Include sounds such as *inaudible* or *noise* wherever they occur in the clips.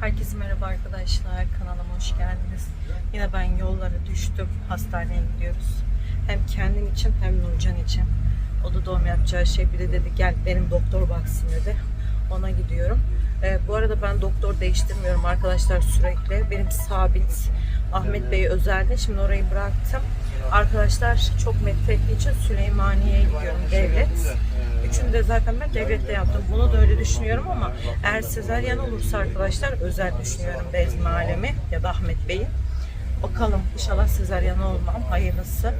Herkese merhaba arkadaşlar. Kanalıma hoş geldiniz. Yine ben yollara düştüm. Hastaneye gidiyoruz. Hem kendim için hem Nurcan için. O da doğum yapacağı şey. Bir de dedi gel benim doktor baksın dedi. Ona gidiyorum. Ee, bu arada ben doktor değiştirmiyorum arkadaşlar sürekli. Benim sabit Ahmet Bey özelde. Şimdi orayı bıraktım. Arkadaşlar çok methettiği için Süleymaniye'ye gidiyorum devlet. Üçünü de zaten ben devlette yaptım. Bunu da öyle düşünüyorum ama eğer sezaryen olursa arkadaşlar özel düşünüyorum Bezmi Alemi ya da Ahmet Bey'i. Bakalım inşallah sezaryen olmam hayırlısı.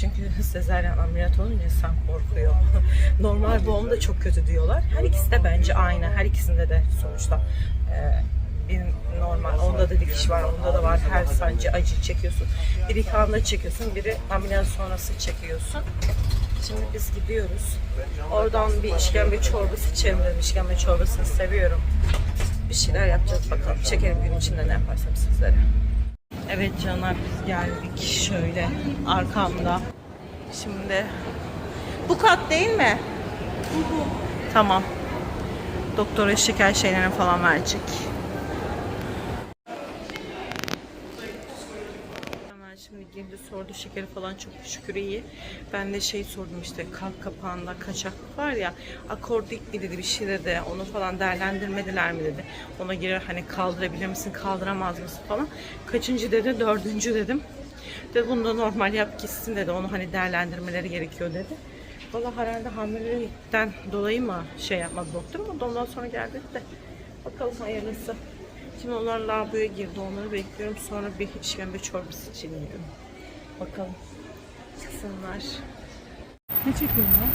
Çünkü *laughs* sezaryen ameliyat olunca insan korkuyor. *laughs* Normal doğum da çok kötü diyorlar. Her ikisi de bence aynı. Her ikisinde de sonuçta e, bir normal. Onda da dikiş var, onda da var. Her sancı acı çekiyorsun. Biri ilk anda çekiyorsun, biri ameliyat sonrası çekiyorsun. Şimdi biz gidiyoruz. Oradan bir işkembe çorbası içerim dedim. İşkembe çorbasını seviyorum. Bir şeyler yapacağız bakalım. Çekerim gün içinde ne yaparsam sizlere. Evet canlar biz geldik. Şöyle arkamda. Şimdi bu kat değil mi? Tamam. Doktora şeker şeylerini falan verecek. Hemen şimdi girdi sordu şekeri falan çok şükür iyi. Ben de şey sordum işte kalp kapağında kaçaklık var ya akordik mi dedi bir şey dedi onu falan değerlendirmediler mi dedi. Ona girer hani kaldırabilir misin kaldıramaz mısın falan. Kaçıncı dedi dördüncü dedim. Dedi bunu da normal yap gitsin dedi onu hani değerlendirmeleri gerekiyor dedi. Valla herhalde hamilelikten dolayı mı şey yapmadı doktor ama ondan sonra geldi de bakalım hayırlısı. Şimdi onlar lavaboya girdi. Onları bekliyorum. Sonra bir işkembe çorbası için yiyorum. Bakalım. Çıksınlar. Ne çekiyorsun ya?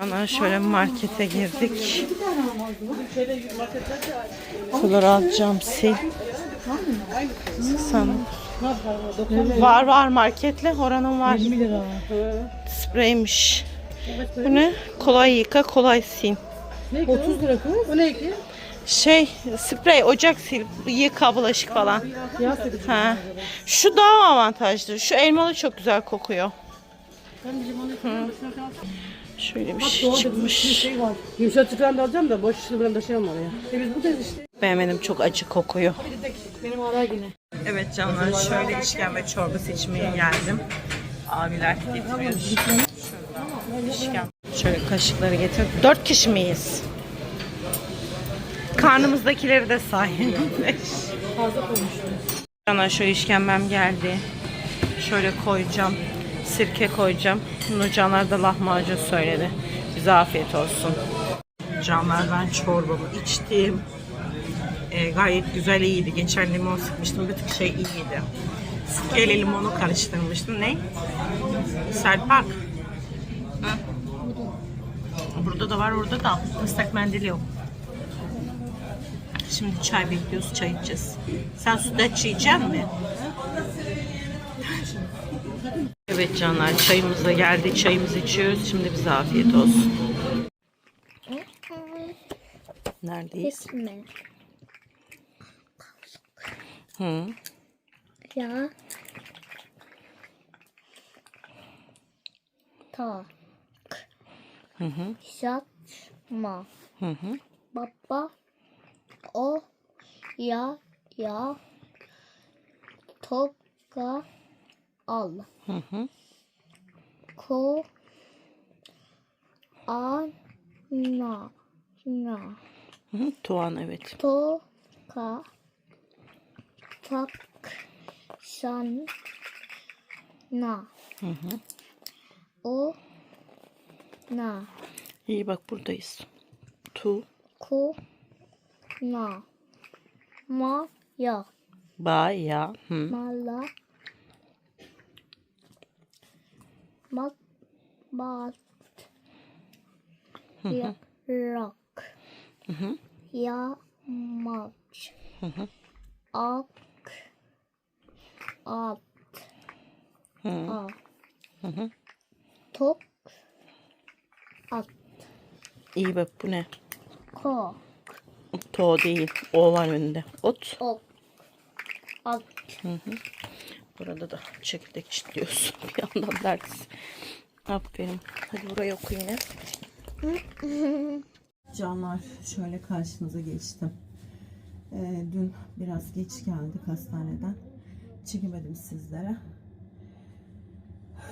Canan şöyle markete girdik. Kuları alacağım sil. Sen var var marketle oranın var. 20 lira. Spreymiş. Bu ne? Kolay yıka, kolay sil. Ne 30 lira kız. Bu ne ki? Şey, sprey, ocak sil, yıka, bulaşık falan. Ha. Şu daha avantajlı. Şu elmalı çok güzel kokuyor. Şöyle bir şey çıkmış. şey var. Da alacağım da boş işini ben taşıyamam oraya. E biz buradayız işte. Beğenmedim çok acı kokuyor. Evet canlar şöyle işkembe çorbası içmeye geldim. Abiler getiriyor. Şuradan. Şöyle kaşıkları getir. Dört kişi miyiz? Karnımızdakileri de say. Fazla koymuştum. Canlar şöyle işkembem geldi. Şöyle koyacağım. Sirke koyacağım. Nurcanlar da lahmacun söyledi. Bize afiyet olsun. Canlar ben çorbamı içtim. Ee, gayet güzel iyiydi. Geçen limon sıkmıştım. Bir tık şey iyiydi. Sirkeyle limonu karıştırmıştım. Ne? Serpak. Hı. Burada da var, orada da. Islak mendil yok. Şimdi çay bekliyoruz, çay içeceğiz. Sen sütlaç yiyecek mi? Evet canlar, çayımız da geldi. Çayımızı içiyoruz. Şimdi bize afiyet olsun. Neredeyiz? Hı. Ya. Tak. Hı hı. Yatma. Hı hı. Baba. O. Ya. Ya. Toka. Al. Hı hı. Ko. An. Na. Na. Hı hı. Tuğan evet. Toka. Tak. San. Na. Hı hı. O. Na. İyi bak buradayız. Tu, Ku. Na. Ma. Ya. ba, ya. Hı. Mala. Mak. Bat. Ya. Rak. Hı hı. Ya. Maç. Hı hı. Ak. At. Hı. A. Hı hı. Tok. At. İyi bak bu ne? Ko. To değil. O var önünde. Ot. Ok. At. Burada da çekirdek çitliyorsun. *laughs* Bir yandan ders. Aferin. Hadi buraya oku yine. *laughs* Canlar şöyle karşınıza geçtim. Ee, dün biraz geç geldik hastaneden. Çekemedim sizlere.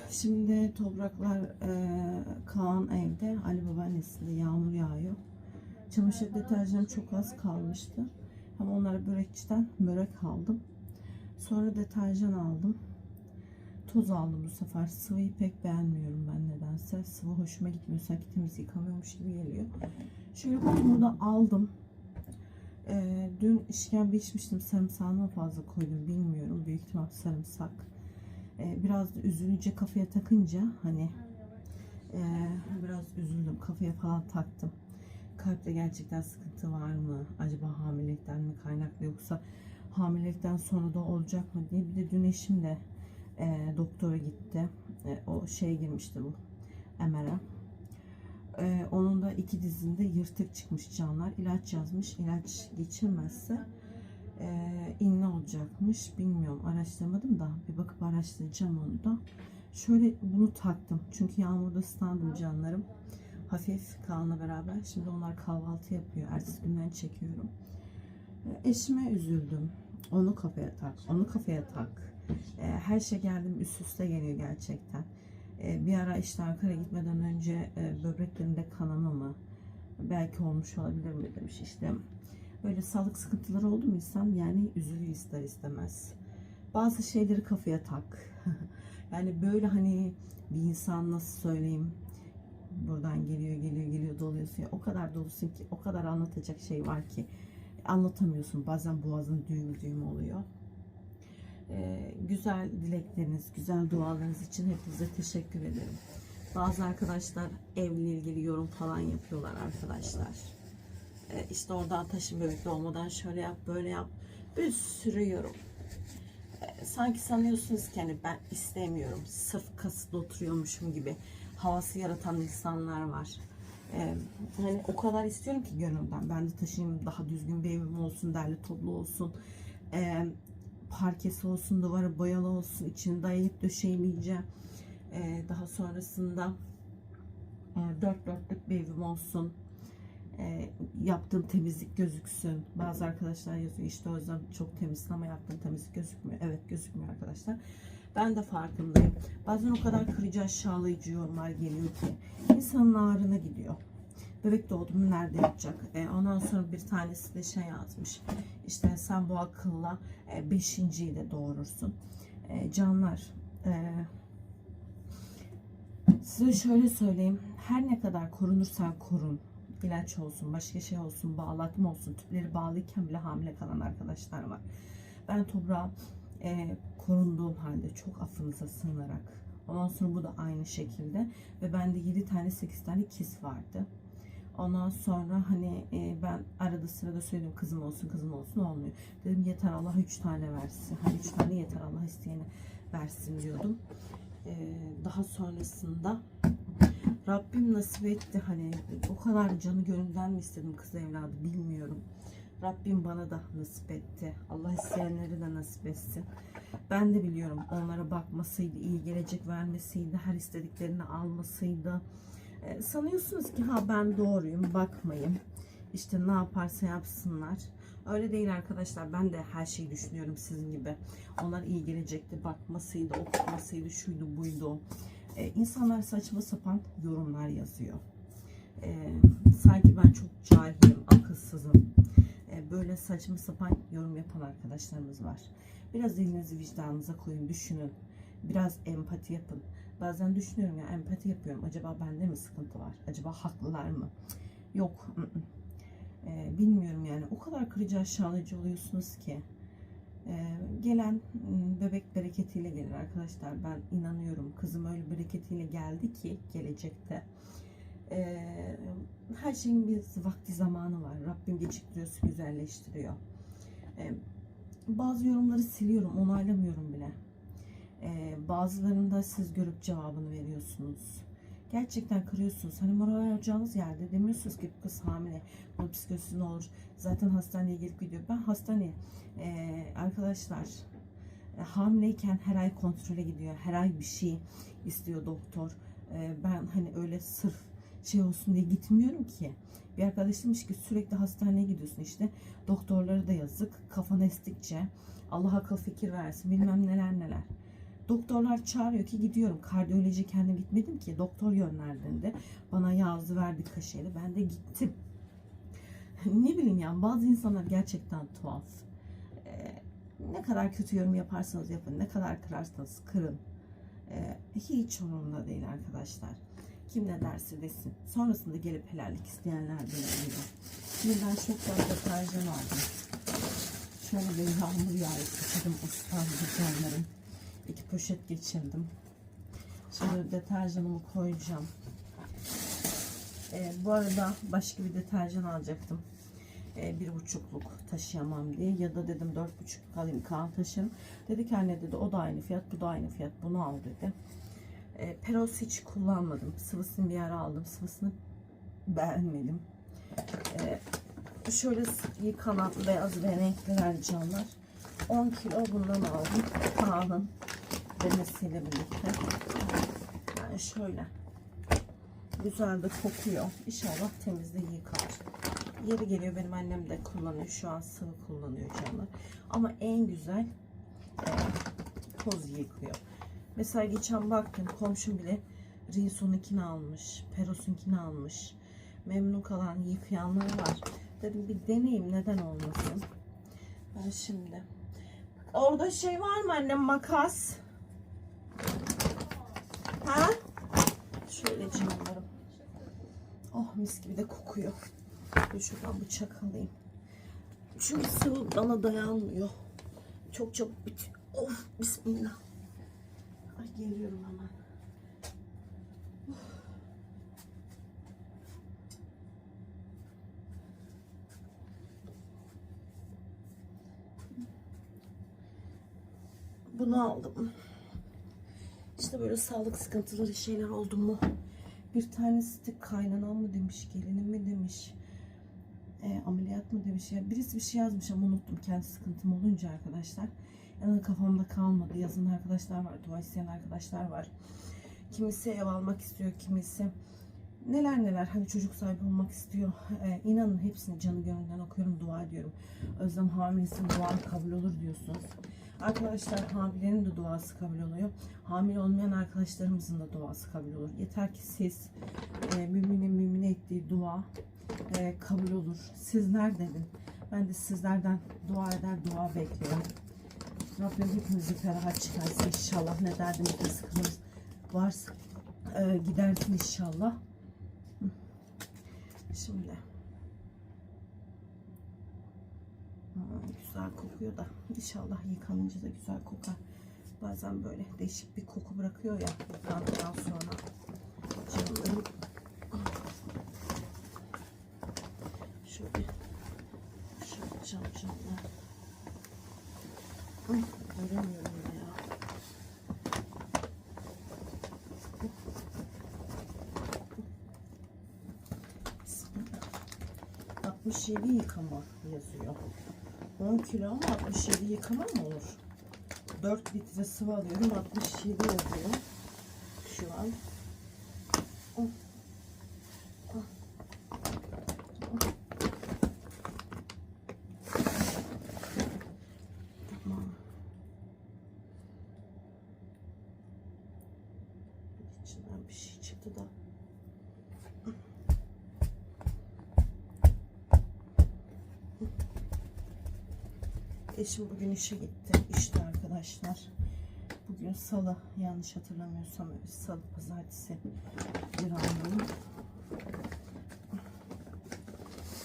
Şimdi topraklar e, Kaan evde. Ali babaannesinde yağmur yağıyor. Çamaşır deterjanım çok az kalmıştı. Ama onlara börekçiden börek aldım. Sonra deterjan aldım. Toz aldım bu sefer. Sıvıyı pek beğenmiyorum ben nedense. Sıvı hoşuma gitmiyor. Sanki temiz yıkamıyormuş gibi geliyor. Şöyle kutumu da aldım. Ee, dün işkembe içmiştim. Sarımsağını fazla koydum bilmiyorum. Büyük ihtimal sarımsak. Ee, biraz da üzülünce kafaya takınca hani ee, biraz üzüldüm. Kafaya falan taktım. Kalpte gerçekten sıkıntı var mı? Acaba hamilelikten mi kaynaklı yoksa hamilelikten sonra da olacak mı diye. Bir de dün eşim de e, doktora gitti. E, o şey girmişti bu MR'a. E, onun da iki dizinde yırtık çıkmış canlar. İlaç yazmış. İlaç geçirmezse e, inne olacakmış. Bilmiyorum. Araştırmadım da bir bakıp araştıracağım onu da. Şöyle bunu taktım. Çünkü yağmurda ıslandım canlarım. Hafif Kaan'la beraber. Şimdi onlar kahvaltı yapıyor. Ertesi günden çekiyorum. E, eşime üzüldüm. Onu kafaya tak. Onu kafaya tak. E, her şey geldim üst üste geliyor gerçekten. E, bir ara işte Ankara gitmeden önce e, böbreklerinde kanama mı belki olmuş olabilir mi demiş işte. Böyle sağlık sıkıntıları oldu mu insan yani üzülüyor ister istemez. Bazı şeyleri kafaya tak. *laughs* yani böyle hani bir insan nasıl söyleyeyim buradan geliyor geliyor geliyor doluyorsun ya o kadar dolusun ki o kadar anlatacak şey var ki anlatamıyorsun bazen boğazın düğüm düğüm oluyor. Ee, güzel dilekleriniz, güzel dualarınız için hepinize teşekkür ederim. Bazı arkadaşlar evle ilgili yorum falan yapıyorlar arkadaşlar. Ee, işte orada ateşin bebekli olmadan şöyle yap, böyle yap. Bir sürü yorum. Ee, sanki sanıyorsunuz ki hani ben istemiyorum. Sırf kasıtlı oturuyormuşum gibi havası yaratan insanlar var. Ee, hani o kadar istiyorum ki gönülden. Ben de taşıyayım daha düzgün bir evim olsun, derli toplu olsun. Ee, parkesi olsun, duvarı boyalı olsun, içini dayayıp döşeyemeyeceğim. Ee, daha sonrasında e, dört dörtlük bir evim olsun. Ee, yaptığım temizlik gözüksün. Bazı arkadaşlar yazıyor işte o yüzden çok temizsin ama yaptığım temizlik gözükmüyor. Evet gözükmüyor arkadaşlar. Ben de farkındayım. Bazen o kadar kırıcı aşağılayıcı yorumlar geliyor ki insanın ağrına gidiyor. Bebek doğdu mu nerede yapacak? E, ondan sonra bir tanesi de şey yazmış. İşte sen bu akılla e, beşinciyi de doğurursun. E, canlar e, size şöyle söyleyeyim. Her ne kadar korunursan korun. ilaç olsun, başka şey olsun, bağlatma olsun. Tüpleri bağlıyken bile hamile kalan arkadaşlar var. Ben toprağa e, korunduğum halde çok affınıza sığınarak. Ondan sonra bu da aynı şekilde. Ve bende 7 tane 8 tane kis vardı. Ondan sonra hani e, ben arada sırada söyledim kızım olsun kızım olsun olmuyor. Dedim yeter Allah 3 tane versin. Hani 3 tane yeter Allah isteyene versin diyordum. E, daha sonrasında Rabbim nasip etti hani o kadar canı gönülden mi istedim kız evladı bilmiyorum. Rabbim bana da nasip etti. Allah isteyenleri de nasip etsin. Ben de biliyorum onlara bakmasıydı, iyi gelecek vermesiydi, her istediklerini almasıydı. Ee, sanıyorsunuz ki ha ben doğruyum, bakmayayım. İşte ne yaparsa yapsınlar. Öyle değil arkadaşlar. Ben de her şeyi düşünüyorum sizin gibi. Onlar iyi gelecekti, bakmasıydı, okutmasıydı, şuydu, buydu. Ee, insanlar saçma sapan yorumlar yazıyor. Ee, sanki ben çok cahilim, akılsızım. Ee, böyle saçma sapan yorum yapan arkadaşlarımız var. Biraz elinizi vicdanınıza koyun, düşünün. Biraz empati yapın. Bazen düşünüyorum ya empati yapıyorum. Acaba bende mi sıkıntı var? Acaba haklılar mı? Yok. ı-ı. Ee, bilmiyorum yani. O kadar kırıcı aşağılayıcı oluyorsunuz ki. Ee, gelen m, bebek bereketiyle gelir arkadaşlar. Ben inanıyorum. Kızım öyle bereketiyle geldi ki gelecekte. Ee, her şeyin bir vakti zamanı var. Rabbim geciktiriyorsa güzelleştiriyor. Ee, bazı yorumları siliyorum, onaylamıyorum bile. Ee, bazılarında siz görüp cevabını veriyorsunuz. Gerçekten kırıyorsunuz. Hani moral vereceğiniz yerde demiyorsunuz ki bu kız hamile. Bunun psikolojisi ne olur? Zaten hastaneye gelip gidiyor. Ben hastaneye ee, arkadaşlar e, hamileyken her ay kontrole gidiyor. Her ay bir şey istiyor doktor. Ee, ben hani öyle sırf şey olsun diye gitmiyorum ki. Bir arkadaş demiş ki sürekli hastaneye gidiyorsun işte. Doktorlara da yazık. Kafan estikçe. Allah akıl fikir versin. Bilmem neler neler. Doktorlar çağırıyor ki gidiyorum. Kardiyoloji kendim gitmedim ki. Doktor yönlendirdi. Bana yazdı verdi kaşeli. Ben de gittim. *laughs* ne bileyim yani bazı insanlar gerçekten tuhaf. Ee, ne kadar kötü yorum yaparsanız yapın. Ne kadar kırarsanız kırın. Ee, hiç umurumda değil arkadaşlar. Kim ne derse desin. Sonrasında gelip helallik isteyenler de oluyor. Şimdi ben çok fazla deterjan aldım. Şöyle bir yağmur yağı sıçradım ıslandı canlarım. İki poşet geçirdim. Şimdi deterjanımı koyacağım. Ee, bu arada başka bir deterjan alacaktım. Ee, bir buçukluk taşıyamam diye. Ya da dedim dört buçukluk alayım kan taşırım. Dedi ki anne dedi o da aynı fiyat bu da aynı fiyat bunu al dedi. Ee, Peros hiç kullanmadım. Sıvısını bir ara aldım. Sıvısını beğenmedim. Ee, şöyle yıkanan beyaz ve renkliler canlar. 10 kilo bundan aldım. Pahalı demesiyle birlikte. Yani şöyle. Güzel de kokuyor. İnşallah temizde yıkar. Yeri geliyor benim annem de kullanıyor. Şu an sıvı kullanıyor canlar. Ama en güzel e, toz yıkıyor. Mesela geçen baktım komşum bile Rinson'unkini almış. Peros'unkini almış. Memnun kalan yıkayanları var. Dedim bir deneyim neden olmasın. Ben şimdi. Orada şey var mı annem makas? Ha? Şöyle canlarım. Oh mis gibi de kokuyor. Dur şuradan bıçak alayım. Çünkü sıvı bana dayanmıyor. Çok çabuk bitiyor. Of bismillah. Ay geliyorum hemen. Bunu aldım. İşte böyle sağlık sıkıntıları şeyler oldu mu? Bir tanesi de kaynanan mı demiş, gelinim mi demiş, e, ameliyat mı demiş. Ya birisi bir şey yazmış ama unuttum kendi sıkıntım olunca arkadaşlar. Kafamda kalmadı. Yazın arkadaşlar var, dua isteyen arkadaşlar var. Kimisi ev almak istiyor, kimisi neler neler hani çocuk sahibi olmak istiyor. Ee, inanın hepsini canı gönülden okuyorum, dua ediyorum. Özlem hamilesin dua kabul olur diyorsunuz. Arkadaşlar hamilenin de duası kabul oluyor. Hamile olmayan arkadaşlarımızın da duası kabul olur. Yeter ki siz e, müminin mümine ettiği dua e, kabul olur. Sizler dedin. Ben de sizlerden dua eder, dua bekliyorum. Rabbim hepimizi ferahat çıkarsın inşallah. Ne derdimiz, ne sıkıntımız varsa e, gidersin inşallah. Şimdi. Hmm, güzel kokuyor da inşallah yıkanınca da güzel kokar. Bazen böyle değişik bir koku bırakıyor ya yıkandıktan sonra. Canlarım. Şöyle şöyle cam camlar. Ay, Göremiyorum ya. Bismillah. 67 yıkama yazıyor. 10 kilo ama 67 yıkama mı olur? 4 litre sıvı alıyorum 67 yazıyor. Şu an. Oh. Oh. Oh. Tamam. İçinden bir şey çıktı da. Eşim bugün işe gitti. İşte arkadaşlar. Bugün salı. Yanlış hatırlamıyorsam salı pazartesi. Bir anlamı.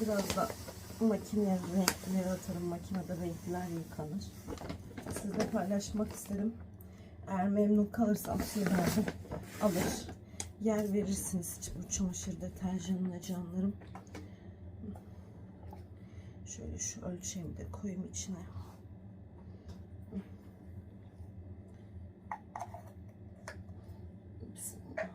Biraz da makineye renkleri atarım. Makinede renkler yıkanır. Sizle paylaşmak istedim. Eğer memnun kalırsam sizler de alır. Yer verirsiniz bu çamaşır deterjanına canlarım. Şöyle şu ölçeğimi de koyayım içine. Bismillah.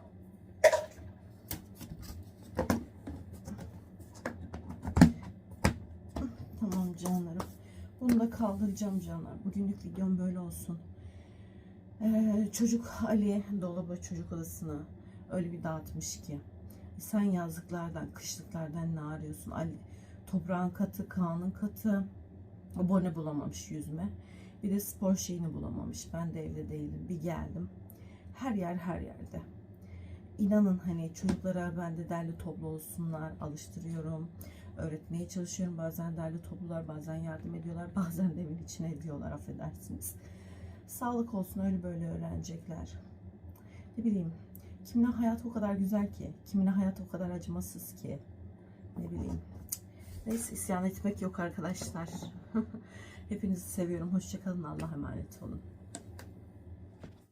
Tamam canlarım. Bunu da kaldıracağım canlar. Bugünlük videom böyle olsun. Ee, çocuk Ali dolabı çocuk odasına öyle bir dağıtmış ki Sen yazlıklardan, kışlıklardan ne arıyorsun? Ali, toprağın katı, kanın katı. Abone bulamamış yüzme. Bir de spor şeyini bulamamış. Ben de evde değilim. Bir geldim. Her yer her yerde. İnanın hani çocuklara ben de derli toplu olsunlar alıştırıyorum. Öğretmeye çalışıyorum. Bazen derli toplular, bazen yardım ediyorlar. *laughs* Bazen de evin içine ediyorlar affedersiniz. Sağlık olsun öyle böyle öğrenecekler. Ne bileyim. Kimine hayat o kadar güzel ki. Kimine hayat o kadar acımasız ki. Ne bileyim. Neyse isyan etmek yok arkadaşlar. *laughs* Hepinizi seviyorum. Hoşçakalın. Allah'a emanet olun.